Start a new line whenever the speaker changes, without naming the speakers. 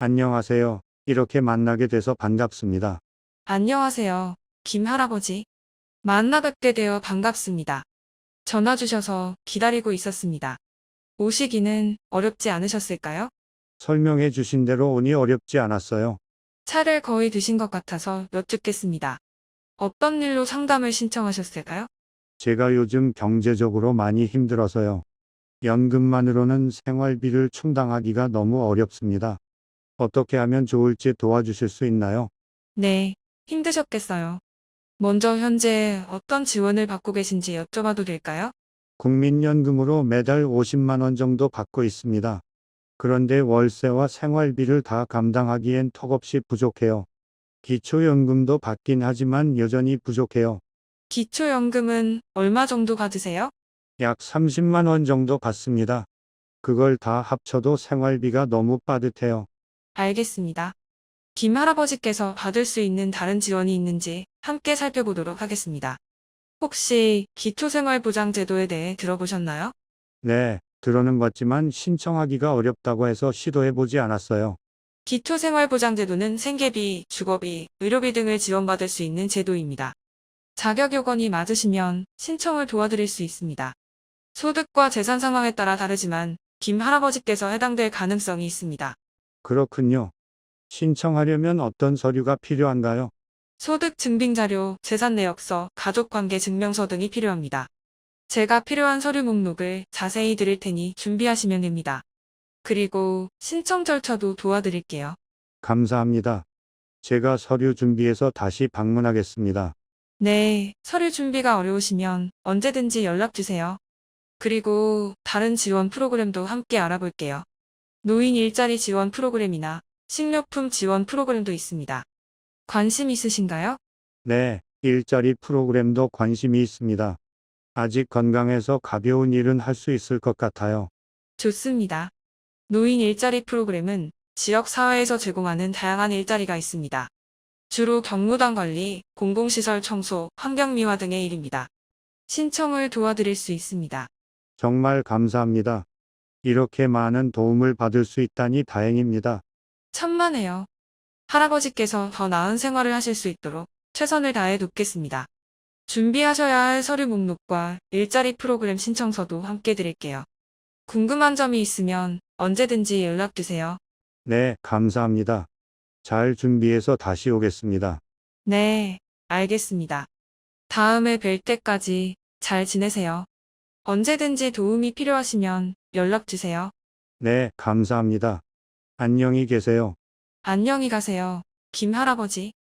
안녕하세요. 이렇게 만나게 돼서 반갑습니다.
안녕하세요. 김 할아버지. 만나 뵙게 되어 반갑습니다. 전화 주셔서 기다리고 있었습니다. 오시기는 어렵지 않으셨을까요?
설명해 주신 대로 오니 어렵지 않았어요.
차를 거의 드신 것 같아서 여쭙겠습니다. 어떤 일로 상담을 신청하셨을까요?
제가 요즘 경제적으로 많이 힘들어서요. 연금만으로는 생활비를 충당하기가 너무 어렵습니다. 어떻게 하면 좋을지 도와주실 수 있나요?
네, 힘드셨겠어요. 먼저 현재 어떤 지원을 받고 계신지 여쭤봐도 될까요?
국민연금으로 매달 50만 원 정도 받고 있습니다. 그런데 월세와 생활비를 다 감당하기엔 턱없이 부족해요. 기초연금도 받긴 하지만 여전히 부족해요.
기초연금은 얼마 정도 받으세요?
약 30만 원 정도 받습니다. 그걸 다 합쳐도 생활비가 너무 빠듯해요.
알겠습니다. 김 할아버지께서 받을 수 있는 다른 지원이 있는지 함께 살펴보도록 하겠습니다. 혹시 기초생활보장제도에 대해 들어보셨나요?
네, 들어는 봤지만 신청하기가 어렵다고 해서 시도해보지 않았어요.
기초생활보장제도는 생계비, 주거비, 의료비 등을 지원받을 수 있는 제도입니다. 자격 요건이 맞으시면 신청을 도와드릴 수 있습니다. 소득과 재산 상황에 따라 다르지만 김 할아버지께서 해당될 가능성이 있습니다.
그렇군요. 신청하려면 어떤 서류가 필요한가요?
소득 증빙 자료, 재산 내역서, 가족관계 증명서 등이 필요합니다. 제가 필요한 서류 목록을 자세히 드릴 테니 준비하시면 됩니다. 그리고 신청 절차도 도와드릴게요.
감사합니다. 제가 서류 준비해서 다시 방문하겠습니다.
네, 서류 준비가 어려우시면 언제든지 연락 주세요. 그리고 다른 지원 프로그램도 함께 알아볼게요. 노인 일자리 지원 프로그램이나 식료품 지원 프로그램도 있습니다. 관심 있으신가요?
네, 일자리 프로그램도 관심이 있습니다. 아직 건강해서 가벼운 일은 할 수 있을 것 같아요.
좋습니다. 노인 일자리 프로그램은 지역 사회에서 제공하는 다양한 일자리가 있습니다. 주로 경무당 관리, 공공시설 청소, 환경미화 등의 일입니다. 신청을 도와드릴 수 있습니다.
정말 감사합니다. 이렇게 많은 도움을 받을 수 있다니 다행입니다.
천만에요. 할아버지께서 더 나은 생활을 하실 수 있도록 최선을 다해 돕겠습니다. 준비하셔야 할 서류 목록과 일자리 프로그램 신청서도 함께 드릴게요. 궁금한 점이 있으면 언제든지 연락 주세요.
네, 감사합니다. 잘 준비해서 다시 오겠습니다.
네, 알겠습니다. 다음에 뵐 때까지 잘 지내세요. 언제든지 도움이 필요하시면 연락 주세요.
네, 감사합니다. 안녕히 계세요.
안녕히 가세요. 김 할아버지.